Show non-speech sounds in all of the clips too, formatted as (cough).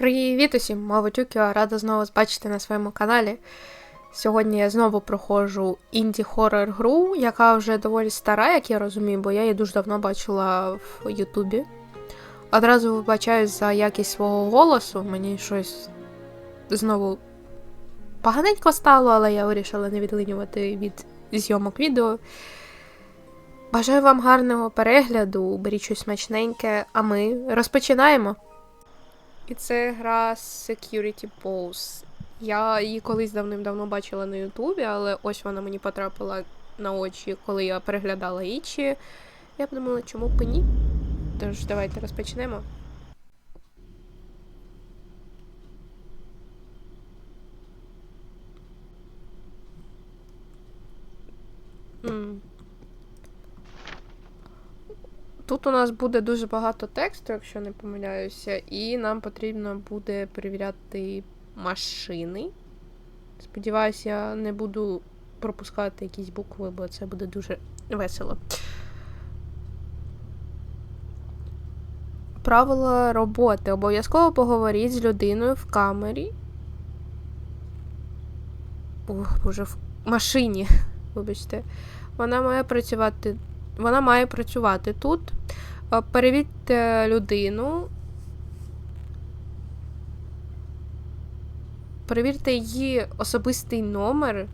Привіт усім, Мавотюк, я рада знову бачити на своєму каналі. Сьогодні я знову проходжу інді-хоррор гру, яка вже доволі стара, як я розумію, бо я її дуже давно бачила в Ютубі. Одразу вибачаюсь за якість свого голосу, мені щось знову поганенько стало, але я вирішила не відлинювати від зйомок відео. Бажаю вам гарного перегляду, беріть щось смачненьке, а ми розпочинаємо. І це гра Security Pose. Я її колись давним-давно бачила на Ютубі, але ось вона мені потрапила на очі, коли я переглядала ічі. Я подумала, чому б ні. Тож, давайте розпочнемо. М. Тут у нас буде дуже багато тексту, якщо не помиляюся, і нам потрібно буде перевіряти машини. Сподіваюся, я не буду пропускати якісь букви, бо це буде дуже весело. Правила роботи. Обов'язково поговоріть з людиною в камері. Ох, боже, в машині. (laughs) Вибачте. Вона має працювати. Вона має працювати тут. Е, Перевірте людину. Перевірте її особистий номер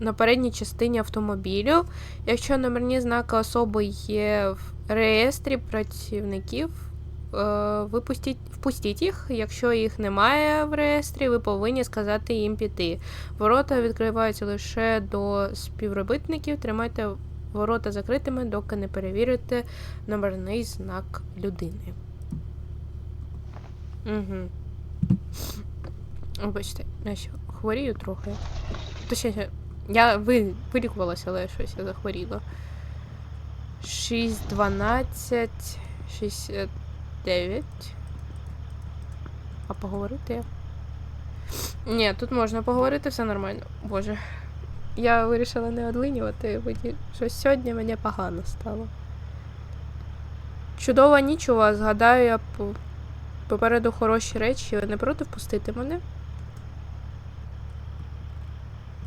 на передній частині автомобілю. Якщо номерні знаки особи є в реєстрі працівників, е, випустіть, впустіть їх. Якщо їх немає в реєстрі, ви повинні сказати їм піти. Ворота відкриваються лише до співробітників. Тримайте ворота закритими, доки не перевірите номерний знак людини. Угу. Вибачте, я ще хворію трохи. Точніше, я ви, вилікувалася, але щось я захворіла. 6, 12, 69. А поговорити? Ні, тут можна поговорити, все нормально. Боже. Я вирішила не одлинювати, щось сьогодні мені погано стало. Чудова ніч у вас, гадаю, я попереду хороші речі. Ви не проти впустити мене?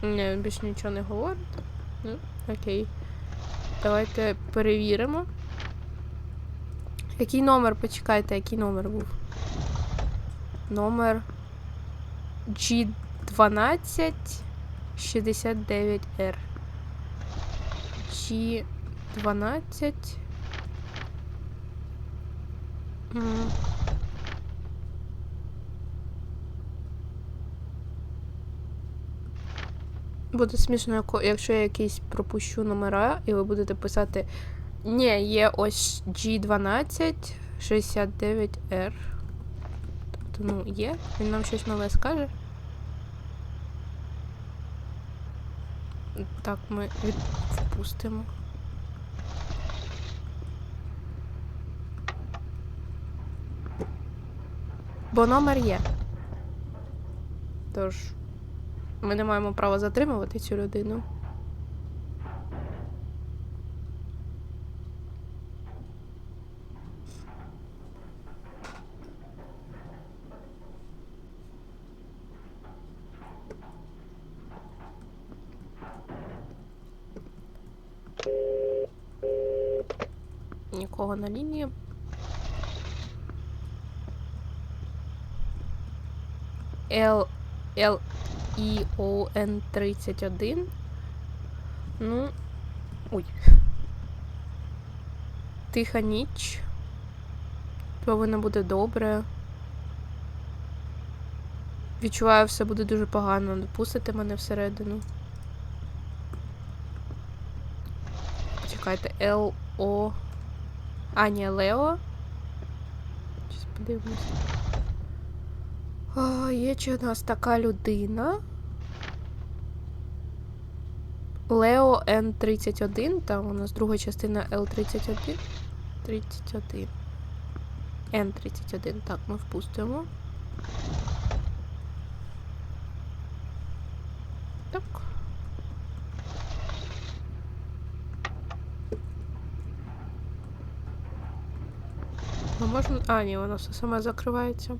Ні, він більше нічого не говорить. Ну, окей. Давайте перевіримо. Який номер? Почекайте, який номер був? Номер G12 69R. G12. Буде смішно, якщо я якийсь пропущу номера, і ви будете писати. Ні, є ось G12 69R. Тобто, ну, є. Він нам щось нове скаже. Так, ми відпустимо. Бо номер є. Тож, ми не маємо права затримувати цю людину. Нікого на лінії. Л Л І О Н 31. Ну. Ой. Тиха ніч. Повинно буде добре. Відчуваю, все буде дуже погано. Не пустите мене всередину. Чекайте, Л О. А, ні, Лео. Щас подивимось. А, є чи у нас така людина? Лео Н31, там у нас друга частина Л31. 31. Н31. Так, ми впустимо. Так. Ми можна... А, ні, воно все саме закривається.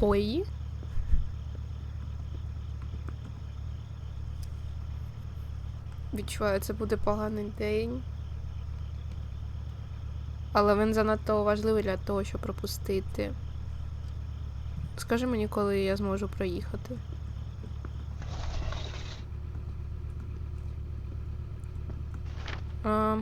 Ой. Відчуваю, це буде поганий день. Але він занадто важливий для того, щоб пропустити. Скажи мені, коли я зможу проїхати. А...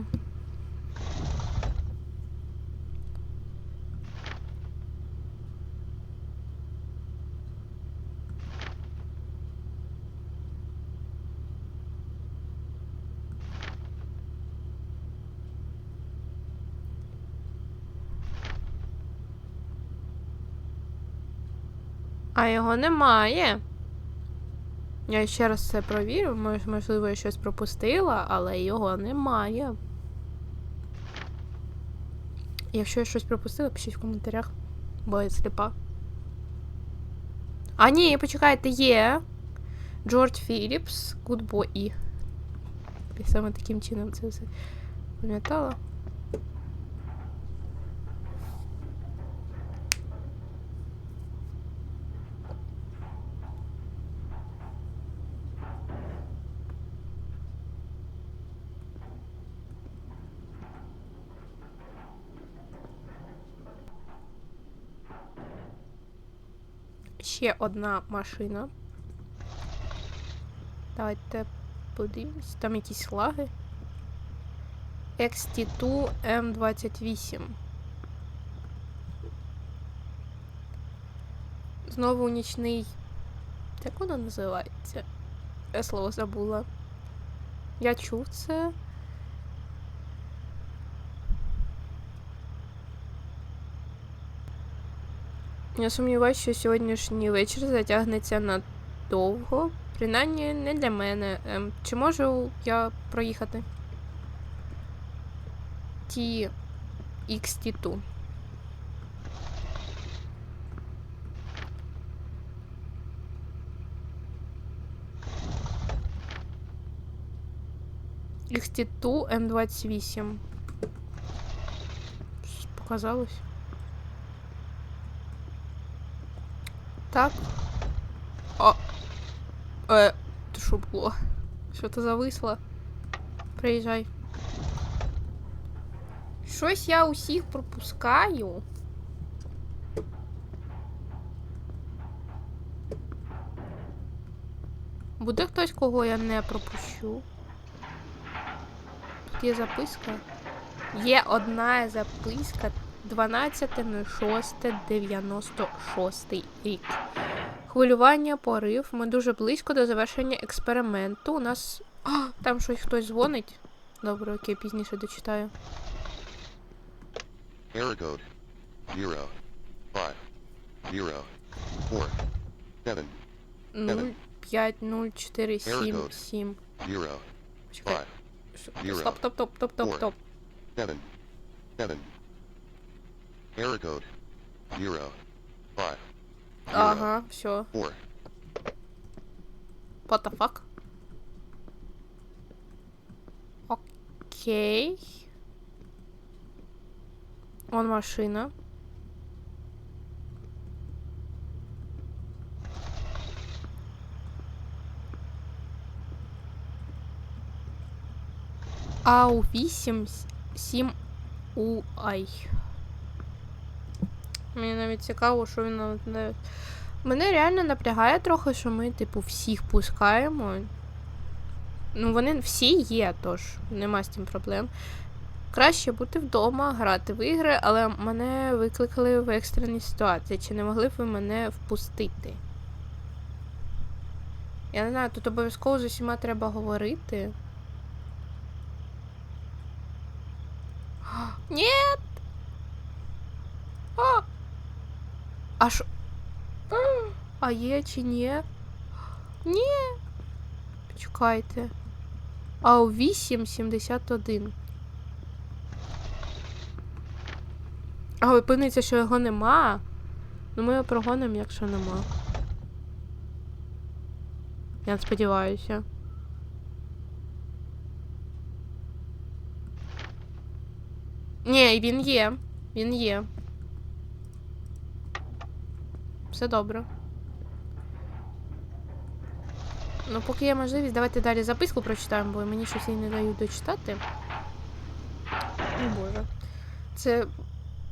А його немає. Я ще раз це провірю, можливо, я щось пропустила, але його немає. Якщо я щось пропустила, пишіть в коментарях, бо я сліпа. А, ні, почекайте, є. Джордж Філіпс, Good Boy. Саме таким чином це все пам'ятала. Ще одна машина. Давайте подивимось. Там якісь лаги. XT2 M28. Знову нічний. Як воно називається? Я слово забула. Я чув це. Я сумніваюся, що сьогоднішній вечір затягнеться надовго. Принаймні не для мене. Ем, чи можу я проїхати? Ті XT2. XT2 M28. Щось Показалось. Так. О. Е, що було? Що то зависло? Приїжджай. Щось я усіх пропускаю. Буде хтось, кого я не пропущу? Тут є записка. Є одна записка 12.06.96 рік. Хвилювання, порив. Ми дуже близько до завершення експерименту. У нас. А, там щось хтось дзвонить. Добре, окей, пізніше дочитаю. Error code 0, 5, 0, 4, 7, 0, 5, 0, 4, 7, Error 7. 0, 5, Стоп, стоп, стоп, стоп, стоп, стоп. 7, 7. Error code 0, 5, 0, Ага, все. 4. What the fuck? Окей. Вон машина. Ау 8 7 у ай. Мені навіть цікаво, що він дає. Мене реально напрягає трохи, що ми, типу, всіх пускаємо. Ну, вони всі є, тож нема з цим проблем. Краще бути вдома, грати в ігри, але мене викликали в екстреній ситуації. Чи не могли б ви мене впустити? Я не знаю, тут обов'язково з усіма треба говорити. (gasps) Ні! А! А що? А є чи ні? Ні. Почекайте. А у 8,71. А випиниться, що його нема. Ну ми його прогонимо, якщо нема. Я сподіваюся. Ні, він є. Він є. Все добре. Ну, поки є можливість, давайте далі записку прочитаємо, бо мені щось її не дають дочитати. О боже. Це.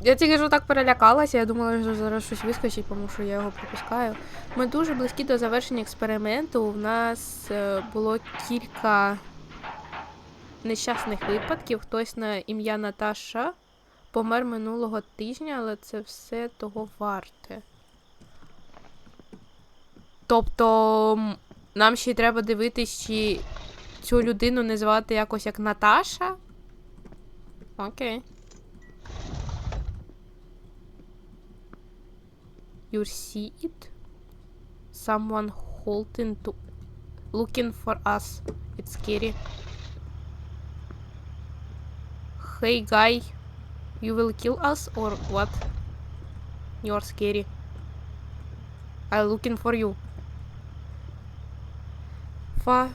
Я тільки що так перелякалася, я думала, що зараз щось вискочить, тому що я його пропускаю. Ми дуже близькі до завершення експерименту. У нас е, було кілька нещасних випадків. Хтось на ім'я Наташа помер минулого тижня, але це все того варте. Тобто нам ще й треба дивитись, чи цю людину не звати якось як Наташа? Окей. You see it? Someone holding to looking for us. It's scary. Hey guy, you will kill us or what? You're scary. I'm looking for you. Фа...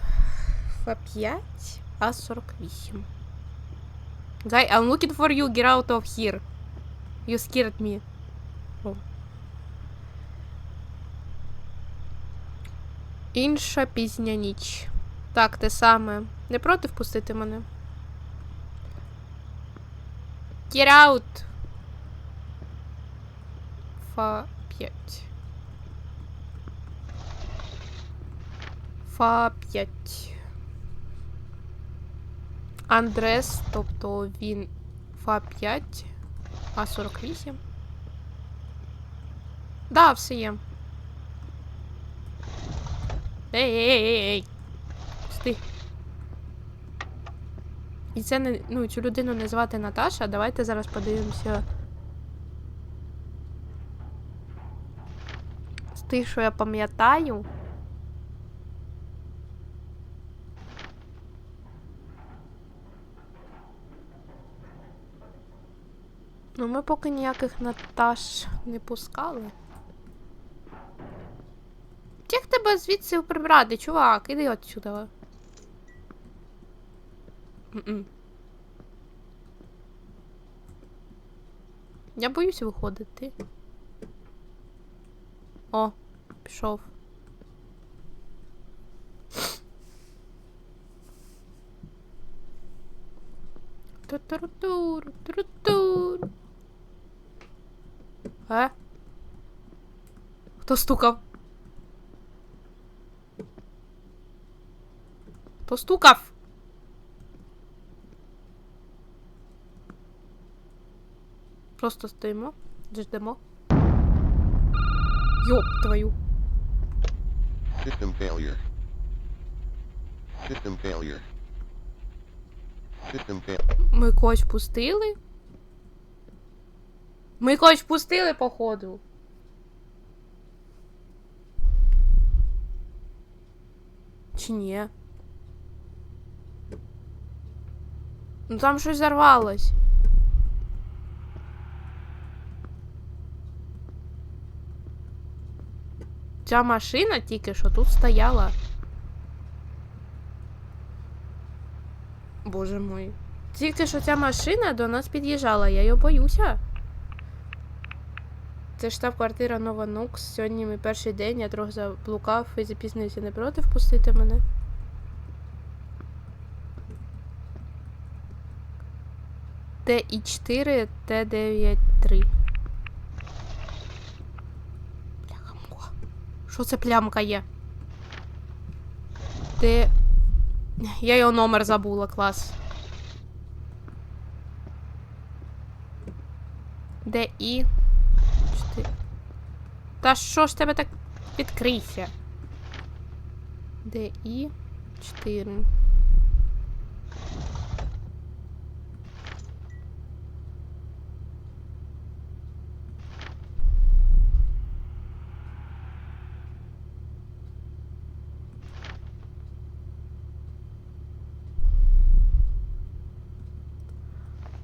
Фа 5, а 48. Guy, I'm looking for you. Get out of here. You scared me. Інша пізня ніч. Так, те саме. Не проти впустити мене? Get out! Фа 5. Фа 5. Андрес, тобто він Фа 5, А 48. Да, все є. Ей, ей, ей, ей. Пусти. І це не. Ну, цю людину не звати Наташа. Давайте зараз подивимося. З тих, що я пам'ятаю. Ну, ми поки ніяких Наташ не пускали. Як тебе звідси прибрати, чувак? Іди отсюда. М-м. Я боюсь виходити. О, пішов. Ту-туру-тур, туру-тур. Е? Хто стукав? Хто стукав? Просто стоїмо, ждемо. Йоп твою. System failure. System failure. System fail. Ми когось пустили? Ми когось пустили, походу. Чи ні? Ну там щось зарвалось. Ця машина тільки що тут стояла. Боже мой. Тільки що ця машина до нас під'їжджала, я її боюся. Це штаб-квартира Нова Нукс. Сьогодні мій перший день, я трохи заблукав і запізнився не проти впустити мене. Т-І-4, Т-9-3. Пляха-муха. Що це плямка є? Т... Я його номер забула, клас. Де і. Та що ж тебе так відкрийся? Де і. 4.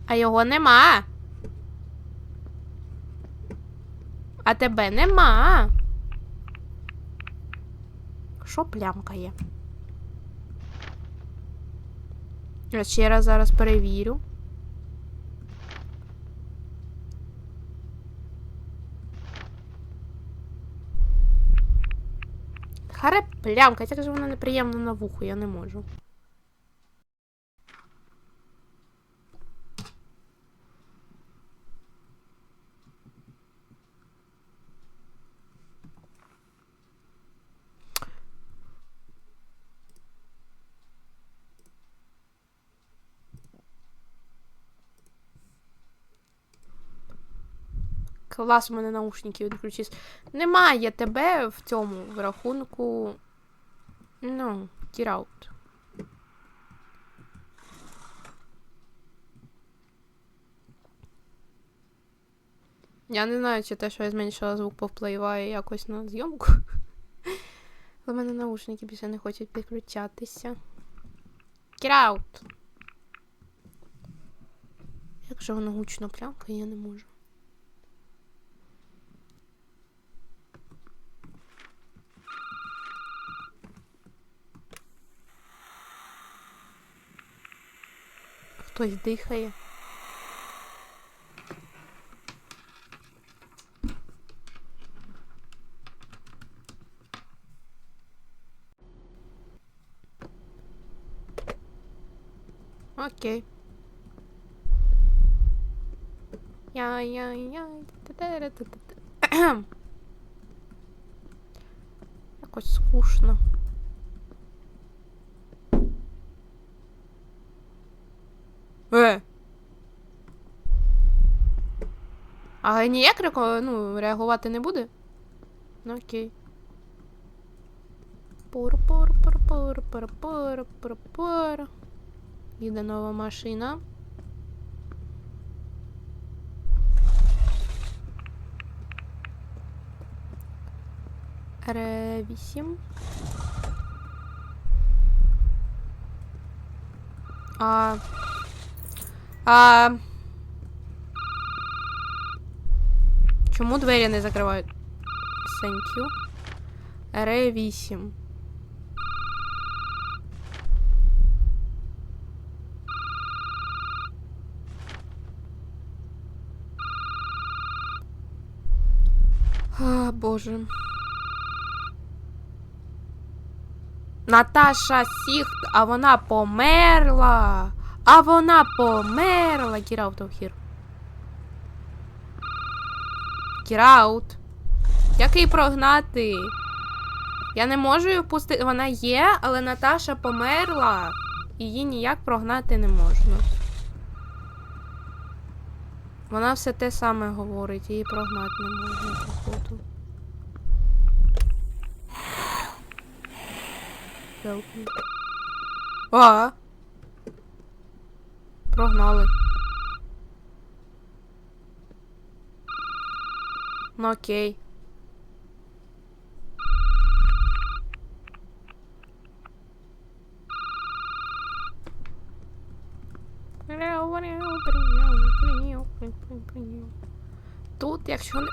А його нема. А тебе нема. Що плямкає? Я ще раз зараз перевірю. Харе плямка, як же вона неприємна на вуху, я не можу. Клас, у мене наушники відключились. Немає тебе в цьому в рахунку. Ну, out. Я не знаю, чи те, що я зменшила звук, повпливає якось на зйомку. (laughs) Але в мене наушники більше не хочуть підключатися. Get out! Якщо воно гучно плямкає, я не можу. Хтось дихає. Окей. Яй-яй-яй. Якось скучно. Е. А ніяк ну, реагувати не буде? Ну окей. пур пур пур пур пур пур пур пур Їде нова машина. Р8. А... А... Чому двері не закривають? Thank you. Р8. А, боже. Наташа Сіхт, а вона померла. А вона померла. Get out of here. Out. Як її прогнати? Я не можу її впустити. Вона є, але Наташа померла. Її ніяк прогнати не можна. Вона все те саме говорить, її прогнати не можна, походу. Прогнали. Ну окей. Тут, якщо не,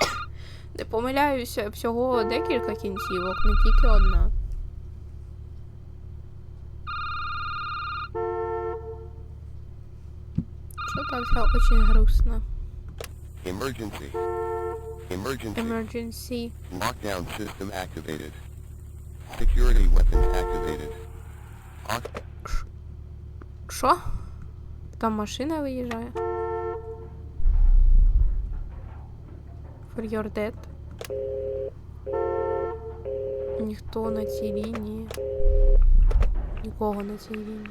(coughs) не помиляюся, всього декілька кінцівок, не тільки одна. Что-то все очень грустно. Emergency. Emergency. Emergency. Lockdown system activated. Security weapons activated. Що? Там машина виїжджає. For your dead. Ніхто на цій лінії. Нікого на цій лінії.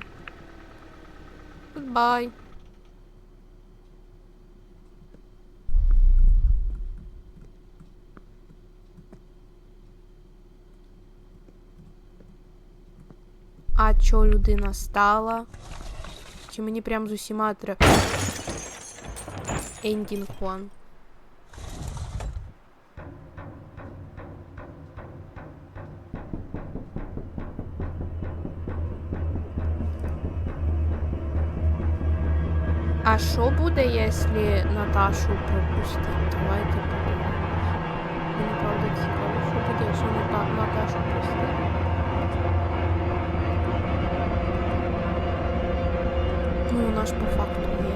Goodbye. А чо людина стала? Чи мені прям з усіма треба. Ending one. А що буде, якщо Наташу пропустити? Давайте подумаємо. Мені правда цікаво, що буде, якщо Ната- Наташу пустити. Ну, вона ж по факту є.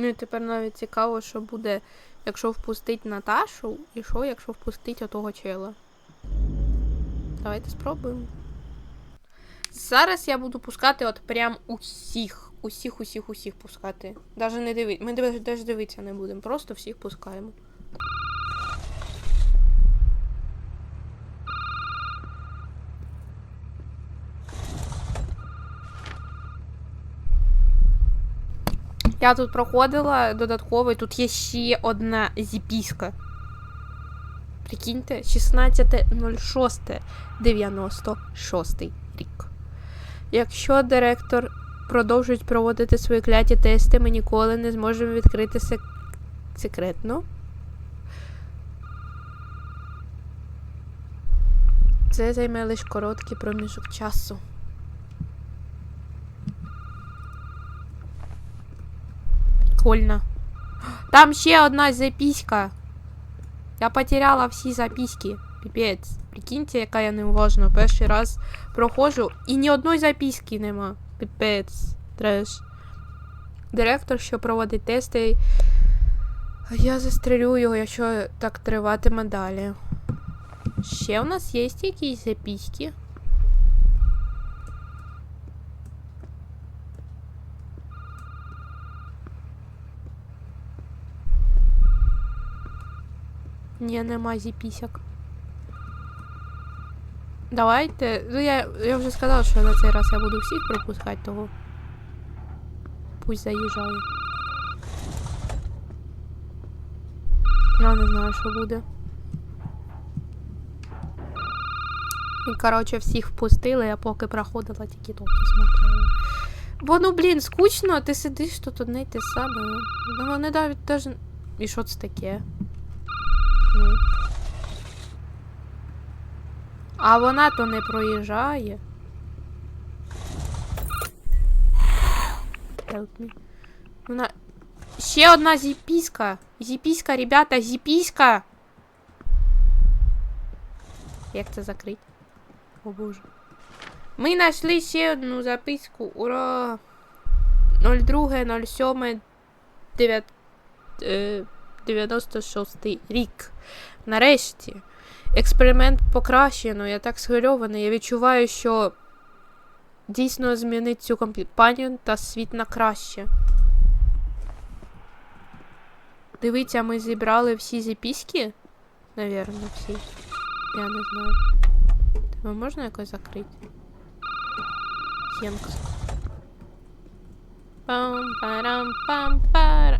Ну і тепер навіть цікаво, що буде, якщо впустить Наташу, і що, якщо впустить отого чела. Давайте спробуємо. Зараз я буду пускати от прям усіх. Усіх, усіх, усіх пускати. Даже не дивитися. Ми навіть дивитися не будемо, просто всіх пускаємо. Я тут проходила додатково, і тут є ще одна зіпіська. Прикиньте, 16.06.96 рік. Якщо директор продовжують проводити свої кляті тести, ми ніколи не зможемо відкрити сек... секретно. Це займе лише короткий проміжок часу. Кольна. Там ще одна запіська. Я потеряла всі записки. Піпець, прикиньте, яка я неуважна. Перший раз проходжу і ні одної записки нема. Піпець, треш. Директор, що проводить тести. Я застрелю його, якщо так триватиме далі. Ще у нас є якісь записки. Ні, нема записок. Давайте. Ну я я вже сказала, що на цей раз я буду всіх пропускати, того. Пусть заїжджає. Я не знаю, що буде. І, коротше, всіх впустили, я поки проходила тільки топки смотрела. Бо ну, блін, скучно, ти сидиш тут одне те саме. Ну вони навіть теж. І що це таке? Ну. А вона то не проїжджає. Help me. Вона... Ще одна зіпіська. Зіпіська, ребята, зіпіська. Як це закрити? О боже. Ми знайшли ще одну записку. Ура! 02.07.96 е, рік. Нарешті експеримент покращено, я так схвильований. Я відчуваю, що дійсно змінить цю компанію та світ на краще. Дивіться, ми зібрали всі зіпіськи? Навірно, всі. Я не знаю. Тебе можна якось закрити? Хенкс. Пам-парам-пам-пара.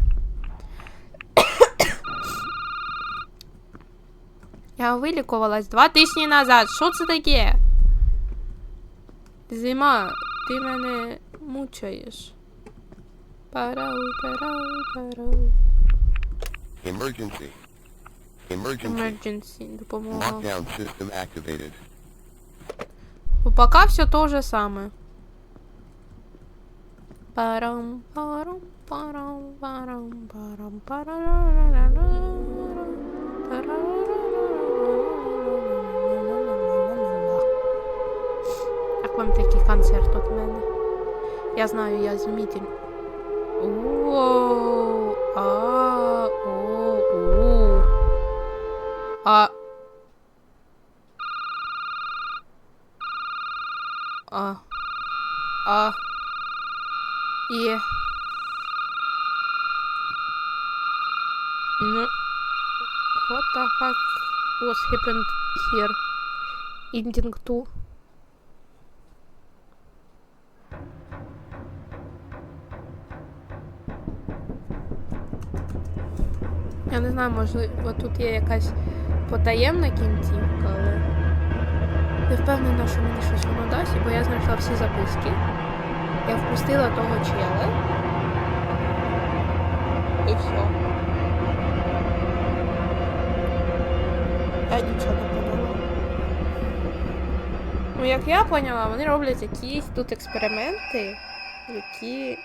Я вилікувалась два тижні назад. Що це таке? Зима, ти мене мучаєш. Парау, парау, парау. Emergency. Emergency. Допомога. activated. пока все то же самое. Парам, парам, парам, парам, парам, парам, парам, парам, парам, Вам такий концерт от мене? Я знаю, я змітель. О, а, о, о. А. А. А. Е. Ну. What the fuck was happened here? Ending 2. Знаю, можливо, тут є якась потаємна кінцівка, але не впевнена, що мені щось воно дасть, бо я знайшла всі записки. Я впустила того чела. І все. Я нічого не поняла. Ну, як я поняла, вони роблять якісь тут експерименти, які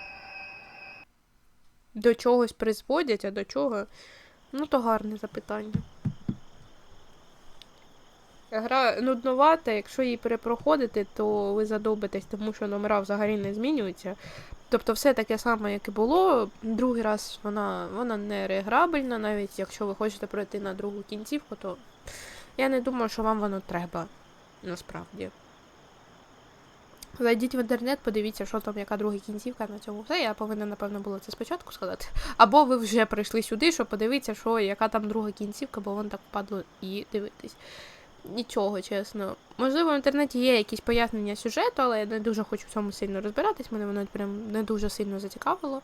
до чогось призводять, а до чого. Ну, то гарне запитання. Гра нуднувата, якщо її перепроходити, то ви задовбитесь, тому що номера взагалі не змінюються. Тобто все таке саме, як і було. Другий раз вона, вона не реаграбельна, навіть якщо ви хочете пройти на другу кінцівку, то я не думаю, що вам воно треба насправді. Зайдіть в інтернет, подивіться, що там, яка друга кінцівка на цьому все. Я повинна, напевно, було це спочатку сказати. Або ви вже прийшли сюди, щоб подивитися, що яка там друга кінцівка, бо воно так впадло і дивитись. Нічого, чесно. Можливо, в інтернеті є якісь пояснення сюжету, але я не дуже хочу в цьому сильно розбиратись. Мене воно прям не дуже сильно зацікавило.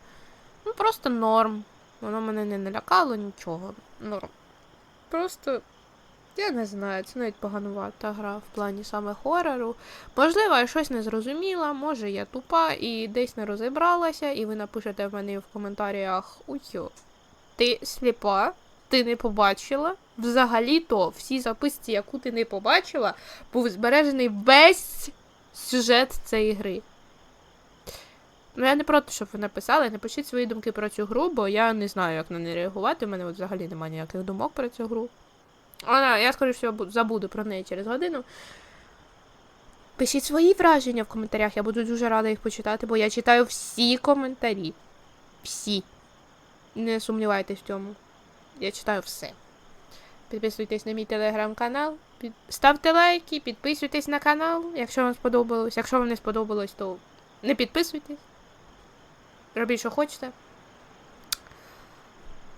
Ну, просто норм. Воно мене не налякало, нічого. Норм. Просто. Я не знаю, це навіть поганувата гра в плані саме хорору. Можливо, я щось не зрозуміла, може я тупа і десь не розібралася, і ви напишете в мене в коментарях Уйо, ти сліпа, ти не побачила. Взагалі-то всі записці, яку ти не побачила, був збережений весь сюжет цієї гри. Ну, я не проти, щоб ви написали. Напишіть свої думки про цю гру, бо я не знаю, як на неї реагувати. У мене от взагалі немає ніяких думок про цю гру. Вона, я, скоріш всього, бу- забуду про неї через годину. Пишіть свої враження в коментарях, я буду дуже рада їх почитати, бо я читаю всі коментарі. Всі. Не сумнівайтесь в цьому. Я читаю все. Підписуйтесь на мій телеграм-канал, під... ставте лайки, підписуйтесь на канал, якщо вам сподобалось. Якщо вам не сподобалось, то не підписуйтесь. Робіть, що хочете.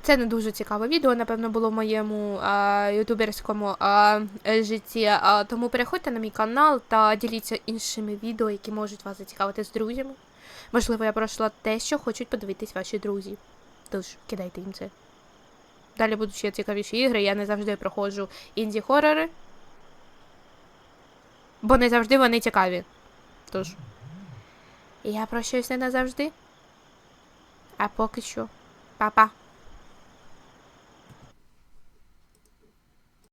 Це не дуже цікаве відео, напевно, було в моєму а, ютуберському а, е, житті. А, тому переходьте на мій канал та діліться іншими відео, які можуть вас зацікавити з друзями. Можливо, я пройшла те, що хочуть подивитись ваші друзі. Тож кидайте їм це. Далі будуть ще цікавіші ігри. Я не завжди проходжу інді-хорори. Бо не завжди вони цікаві. Тож. Я прощаюся назавжди. А поки що. Па-па.